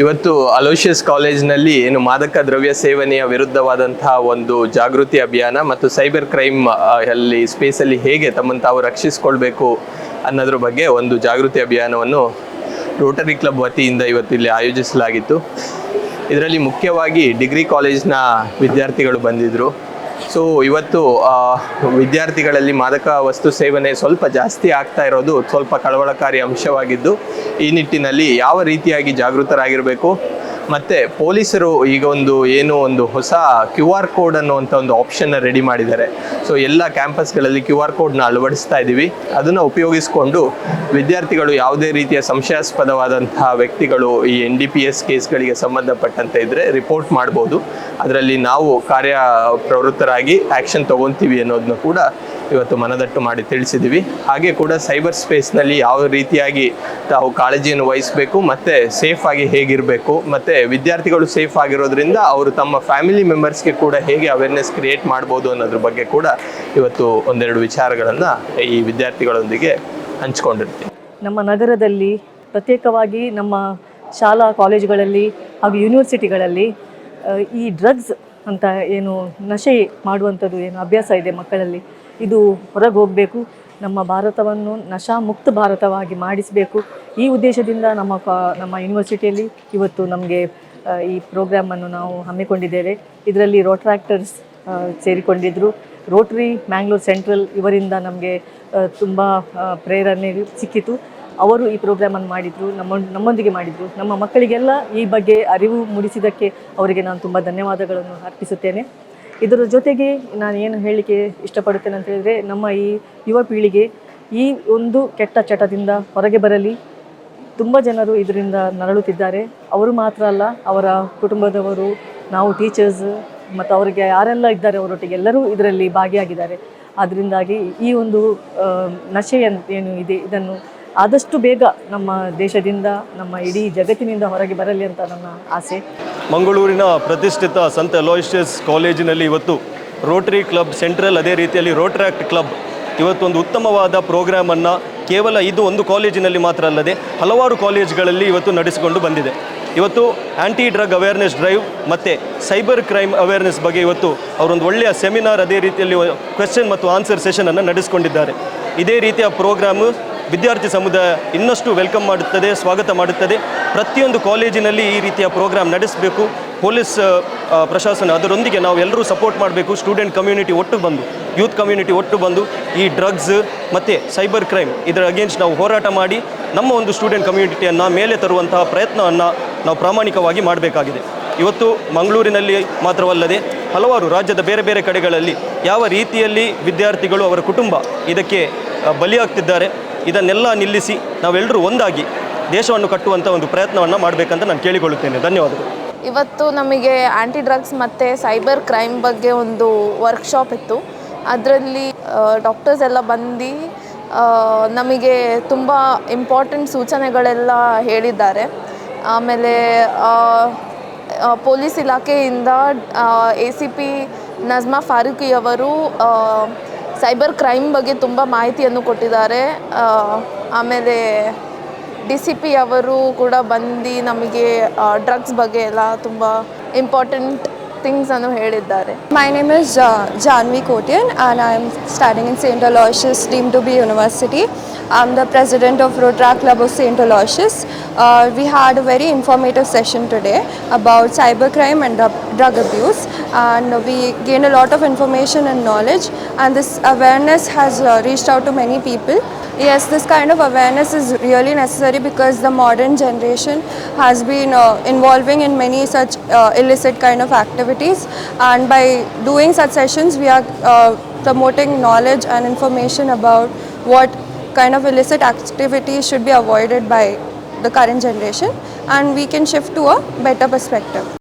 ಇವತ್ತು ಅಲೋಷಿಯಸ್ ಕಾಲೇಜ್ನಲ್ಲಿ ಏನು ಮಾದಕ ದ್ರವ್ಯ ಸೇವನೆಯ ವಿರುದ್ಧವಾದಂತಹ ಒಂದು ಜಾಗೃತಿ ಅಭಿಯಾನ ಮತ್ತು ಸೈಬರ್ ಕ್ರೈಮ್ ಅಲ್ಲಿ ಸ್ಪೇಸಲ್ಲಿ ಹೇಗೆ ತಮ್ಮನ್ನು ತಾವು ರಕ್ಷಿಸಿಕೊಳ್ಬೇಕು ಅನ್ನೋದ್ರ ಬಗ್ಗೆ ಒಂದು ಜಾಗೃತಿ ಅಭಿಯಾನವನ್ನು ರೋಟರಿ ಕ್ಲಬ್ ವತಿಯಿಂದ ಇವತ್ತು ಇಲ್ಲಿ ಆಯೋಜಿಸಲಾಗಿತ್ತು. ಇದರಲ್ಲಿ ಮುಖ್ಯವಾಗಿ ಡಿಗ್ರಿ ಕಾಲೇಜ್ನ ವಿದ್ಯಾರ್ಥಿಗಳು ಬಂದಿದ್ದರು ಸೊ ಇವತ್ತು ವಿದ್ಯಾರ್ಥಿಗಳಲ್ಲಿ ಮಾದಕ ವಸ್ತು ಸೇವನೆ ಸ್ವಲ್ಪ ಜಾಸ್ತಿ ಆಗ್ತಾ ಇರೋದು ಸ್ವಲ್ಪ ಕಳವಳಕಾರಿ ಅಂಶವಾಗಿದ್ದು, ಈ ನಿಟ್ಟಿನಲ್ಲಿ ಯಾವ ರೀತಿಯಾಗಿ ಜಾಗೃತರಾಗಿರಬೇಕು? ಮತ್ತು ಪೊಲೀಸರು ಈಗ ಒಂದು ಏನು ಒಂದು ಹೊಸ ಕ್ಯೂ ಆರ್ ಕೋಡ್ ಅನ್ನುವಂಥ ಒಂದು ಆಪ್ಷನ್ನ ರೆಡಿ ಮಾಡಿದ್ದಾರೆ. ಸೊ ಎಲ್ಲ ಕ್ಯಾಂಪಸ್ಗಳಲ್ಲಿ ಕ್ಯೂ ಆರ್ ಕೋಡ್ನ ಅಳವಡಿಸ್ತಾ ಇದ್ದೀವಿ ಅದನ್ನು ಉಪಯೋಗಿಸಿಕೊಂಡು ವಿದ್ಯಾರ್ಥಿಗಳು ಯಾವುದೇ ರೀತಿಯ ಸಂಶಯಾಸ್ಪದವಾದಂತಹ ವ್ಯಕ್ತಿಗಳು ಈ ಎನ್ ಡಿ ಪಿ ಎಸ್ ಕೇಸ್ಗಳಿಗೆ ಸಂಬಂಧಪಟ್ಟಂತೆ ಇದ್ದರೆ ರಿಪೋರ್ಟ್ ಮಾಡ್ಬೋದು. ಅದರಲ್ಲಿ ನಾವು ಕಾರ್ಯ ಪ್ರವೃತ್ತರಾಗಿ ಆ್ಯಕ್ಷನ್ ತಗೊತೀವಿ ಅನ್ನೋದನ್ನ ಕೂಡ ಇವತ್ತು ಮನದಟ್ಟು ಮಾಡಿ ತಿಳಿಸಿದ್ದೀವಿ ಹಾಗೆ ಕೂಡ ಸೈಬರ್ ಸ್ಪೇಸ್ನಲ್ಲಿ ಯಾವ ರೀತಿಯಾಗಿ ತಾವು ಕಾಳಜಿಯನ್ನು ವಹಿಸಬೇಕು, ಮತ್ತು ಸೇಫ್ ಆಗಿ ಹೇಗಿರಬೇಕು, ಮತ್ತು ವಿದ್ಯಾರ್ಥಿಗಳು ಸೇಫ್ ಆಗಿರೋದ್ರಿಂದ ಅವರು ತಮ್ಮ ಫ್ಯಾಮಿಲಿ ಮೆಂಬರ್ಸ್ಗೆ ಕೂಡ ಹೇಗೆ ಅವೇರ್ನೆಸ್ ಕ್ರಿಯೇಟ್ ಮಾಡ್ಬೋದು ಅನ್ನೋದ್ರ ಬಗ್ಗೆ ಕೂಡ ಇವತ್ತು ಒಂದೆರಡು ವಿಚಾರಗಳನ್ನು ಈ ವಿದ್ಯಾರ್ಥಿಗಳೊಂದಿಗೆ ಹಂಚ್ಕೊಂಡಿರ್ತೀವಿ ನಮ್ಮ ನಗರದಲ್ಲಿ ಪ್ರತ್ಯೇಕವಾಗಿ ನಮ್ಮ ಶಾಲಾ ಕಾಲೇಜುಗಳಲ್ಲಿ ಹಾಗೂ ಯೂನಿವರ್ಸಿಟಿಗಳಲ್ಲಿ ಈ ಡ್ರಗ್ಸ್ ಅಂತ ಏನು ನಶೆ ಮಾಡುವಂಥದ್ದು ಏನು ಅಭ್ಯಾಸ ಇದೆ ಮಕ್ಕಳಲ್ಲಿ. ಇದು ಹೊರಗೆ ಹೋಗಬೇಕು ನಮ್ಮ ಭಾರತವನ್ನು ನಶಾ ಮುಕ್ತ ಭಾರತವಾಗಿ ಮಾಡಿಸಬೇಕು. ಈ ಉದ್ದೇಶದಿಂದ ನಮ್ಮ ನಮ್ಮ ಯೂನಿವರ್ಸಿಟಿಯಲ್ಲಿ ಇವತ್ತು ನಮಗೆ ಈ ಪ್ರೋಗ್ರಾಮನ್ನು ನಾವು ಹಮ್ಮಿಕೊಂಡಿದ್ದೇವೆ. ಇದರಲ್ಲಿ ರೋಟ್ರಾಕ್ಟರ್ಸ್ ಸೇರಿಕೊಂಡಿದ್ದರು ರೋಟ್ರಿ ಮ್ಯಾಂಗ್ಳೂರ್ ಸೆಂಟ್ರಲ್ ಇವರಿಂದ ನಮಗೆ ತುಂಬ ಪ್ರೇರಣೆ ಸಿಕ್ಕಿತು. ಅವರು ಈ ಪ್ರೋಗ್ರಾಮನ್ನು ಮಾಡಿದರು, ನಮ್ಮ, ನಮ್ಮೊಂದಿಗೆ ಮಾಡಿದರು. ನಮ್ಮ ಮಕ್ಕಳಿಗೆಲ್ಲ ಈ ಬಗ್ಗೆ ಅರಿವು ಮೂಡಿಸಿದ್ದಕ್ಕೆ ಅವರಿಗೆ ನಾನು ತುಂಬ ಧನ್ಯವಾದಗಳನ್ನು ಅರ್ಪಿಸುತ್ತೇನೆ. ಇದರ ಜೊತೆಗೆ ನಾನು ಏನು ಹೇಳಲಿಕ್ಕೆ ಇಷ್ಟಪಡುತ್ತೇನೆ ಅಂತ ಹೇಳಿದರೆ, ನಮ್ಮ ಈ ಯುವ ಪೀಳಿಗೆ ಈ ಒಂದು ಕೆಟ್ಟ ಚಟದಿಂದ ಹೊರಗೆ ಬರಲಿ. ತುಂಬ ಜನರು ಇದರಿಂದ ನರಳುತ್ತಿದ್ದಾರೆ. ಅವರು ಮಾತ್ರ ಅಲ್ಲ, ಅವರ ಕುಟುಂಬದವರು, ನಾವು ಟೀಚರ್ಸ್ ಮತ್ತು ಅವರಿಗೆ ಯಾರೆಲ್ಲ ಇದ್ದಾರೆ ಅವರೊಟ್ಟಿಗೆ ಎಲ್ಲರೂ ಇದರಲ್ಲಿ ಭಾಗಿಯಾಗಿದ್ದಾರೆ. ಅದರಿಂದಾಗಿ ಈ ಒಂದು ನಶೆಯನ್ನು ಏನು ಇದೆ, ಇದನ್ನು ಆದಷ್ಟು ಬೇಗ ನಮ್ಮ ದೇಶದಿಂದ, ನಮ್ಮ ಇಡೀ ಜಗತ್ತಿನಿಂದ ಹೊರಗೆ ಬರಲಿ ಅಂತ ನನ್ನ ಆಸೆ. ಮಂಗಳೂರಿನ ಪ್ರತಿಷ್ಠಿತ ಸಂತ ಅಲೋಯಿಷಿಯಸ್ ಕಾಲೇಜಿನಲ್ಲಿ ಇವತ್ತು ರೋಟರಿ ಕ್ಲಬ್ ಸೆಂಟ್ರಲ್ ಅದೇ ರೀತಿಯಲ್ಲಿ ರೋಟ್ರಾಕ್ಟ್ ಕ್ಲಬ್ ಇವತ್ತೊಂದು ಉತ್ತಮವಾದ ಪ್ರೋಗ್ರಾಮನ್ನು ಕೇವಲ ಇದು ಒಂದು ಕಾಲೇಜಿನಲ್ಲಿ ಮಾತ್ರ ಅಲ್ಲದೆ ಹಲವಾರು ಕಾಲೇಜ್ಗಳಲ್ಲಿ ಇವತ್ತು ನಡೆಸಿಕೊಂಡು ಬಂದಿದೆ. ಇವತ್ತು ಆ್ಯಂಟಿ ಡ್ರಗ್ ಅವೇರ್ನೆಸ್ ಡ್ರೈವ್ ಮತ್ತು ಸೈಬರ್ ಕ್ರೈಮ್ ಅವೇರ್ನೆಸ್ ಬಗ್ಗೆ ಇವತ್ತು ಅವರೊಂದು ಒಳ್ಳೆಯ ಸೆಮಿನಾರ್ ಅದೇ ರೀತಿಯಲ್ಲಿ ಕ್ವೆಶನ್ ಮತ್ತು ಆನ್ಸರ್ ಸೆಷನನ್ನು ನಡೆಸಿಕೊಂಡಿದ್ದಾರೆ. ಇದೇ ರೀತಿಯ ಪ್ರೋಗ್ರಾಮು ವಿದ್ಯಾರ್ಥಿ ಸಮುದಾಯ ಇನ್ನಷ್ಟು ವೆಲ್ಕಮ್ ಮಾಡುತ್ತದೆ, ಸ್ವಾಗತ ಮಾಡುತ್ತದೆ. ಪ್ರತಿಯೊಂದು ಕಾಲೇಜಿನಲ್ಲಿ ಈ ರೀತಿಯ ಪ್ರೋಗ್ರಾಮ್ ನಡೆಸಬೇಕು. ಪೊಲೀಸ್ ಪ್ರಶಾಸನ ಅದರೊಂದಿಗೆ ನಾವು ಎಲ್ಲರೂ ಸಪೋರ್ಟ್ ಮಾಡಬೇಕು. ಸ್ಟೂಡೆಂಟ್ ಕಮ್ಯುನಿಟಿ ಒಟ್ಟು ಬಂದು, ಯೂತ್ ಕಮ್ಯುನಿಟಿ ಒಟ್ಟು ಬಂದು ಈ ಡ್ರಗ್ಸ್ ಮತ್ತು ಸೈಬರ್ ಕ್ರೈಮ್ ಇದರ ಅಗೇನ್ಸ್ಟ್ ನಾವು ಹೋರಾಟ ಮಾಡಿ ನಮ್ಮ ಒಂದು ಸ್ಟೂಡೆಂಟ್ ಕಮ್ಯುನಿಟಿಯನ್ನು ಮೇಲೆ ತರುವಂತಹ ಪ್ರಯತ್ನವನ್ನು ನಾವು ಪ್ರಾಮಾಣಿಕವಾಗಿ ಮಾಡಬೇಕಾಗಿದೆ. ಇವತ್ತು ಮಂಗಳೂರಿನಲ್ಲಿ ಮಾತ್ರವಲ್ಲದೆ ಹಲವಾರು ರಾಜ್ಯದ ಬೇರೆ ಬೇರೆ ಕಡೆಗಳಲ್ಲಿ ಯಾವ ರೀತಿಯಲ್ಲಿ ವಿದ್ಯಾರ್ಥಿಗಳು ಅವರ ಕುಟುಂಬ ಇದಕ್ಕೆ ಬಲಿಯಾಗ್ತಿದ್ದಾರೆ. ಇದನ್ನೆಲ್ಲ ನಿಲ್ಲಿಸಿ ನಾವೆಲ್ಲರೂ ಒಂದಾಗಿ ದೇಶವನ್ನು ಕಟ್ಟುವಂಥ ಒಂದು ಪ್ರಯತ್ನವನ್ನು ಮಾಡಬೇಕಂತ ನಾನು ಕೇಳಿಕೊಳ್ಳುತ್ತೇನೆ. ಧನ್ಯವಾದಗಳು. ಇವತ್ತು ನಮಗೆ ಆ್ಯಂಟಿ ಡ್ರಗ್ಸ್ ಮತ್ತು ಸೈಬರ್ ಕ್ರೈಮ್ ಬಗ್ಗೆ ಒಂದು ವರ್ಕ್ಶಾಪ್ ಇತ್ತು. ಅದರಲ್ಲಿ ಡಾಕ್ಟರ್ಸ್ ಎಲ್ಲ ಬಂದು ನಮಗೆ ತುಂಬ ಇಂಪಾರ್ಟೆಂಟ್ ಸೂಚನೆಗಳೆಲ್ಲ ಹೇಳಿದ್ದಾರೆ. ಆಮೇಲೆ ಪೊಲೀಸ್ ಇಲಾಖೆಯಿಂದ A C P Najma Farooqui ಅವರು ಆ, ಸೈಬರ್ ಕ್ರೈಮ್ ಬಗ್ಗೆ ತುಂಬ ಮಾಹಿತಿಯನ್ನು ಕೊಟ್ಟಿದ್ದಾರೆ. ಆಮೇಲೆ ಡಿ ಸಿ ಪಿ ಅವರು ಕೂಡ ಬಂದು ನಮಗೆ ಡ್ರಗ್ಸ್ ಬಗ್ಗೆ ಎಲ್ಲ ತುಂಬ ಇಂಪಾರ್ಟೆಂಟ್ ಥಿಂಗ್ಸನ್ನು ಹೇಳಿದ್ದಾರೆ. My name is uh, Janvi Kotian and I am studying in St. Aloysius deemed to be university. I'm the president of Rotaract Club of St. Aloysius. Uh, we had a very informative session today about cybercrime and drug- drug abuse and we gained a lot of information and knowledge and this awareness has uh, reached out to many people. Yes, this kind of awareness is really necessary because the modern generation has been uh, involving in many such uh, illicit kind of activities and by doing such sessions we are uh, promoting knowledge and information about what kind of illicit activities should be avoided by the current generation and we can shift to a better perspective.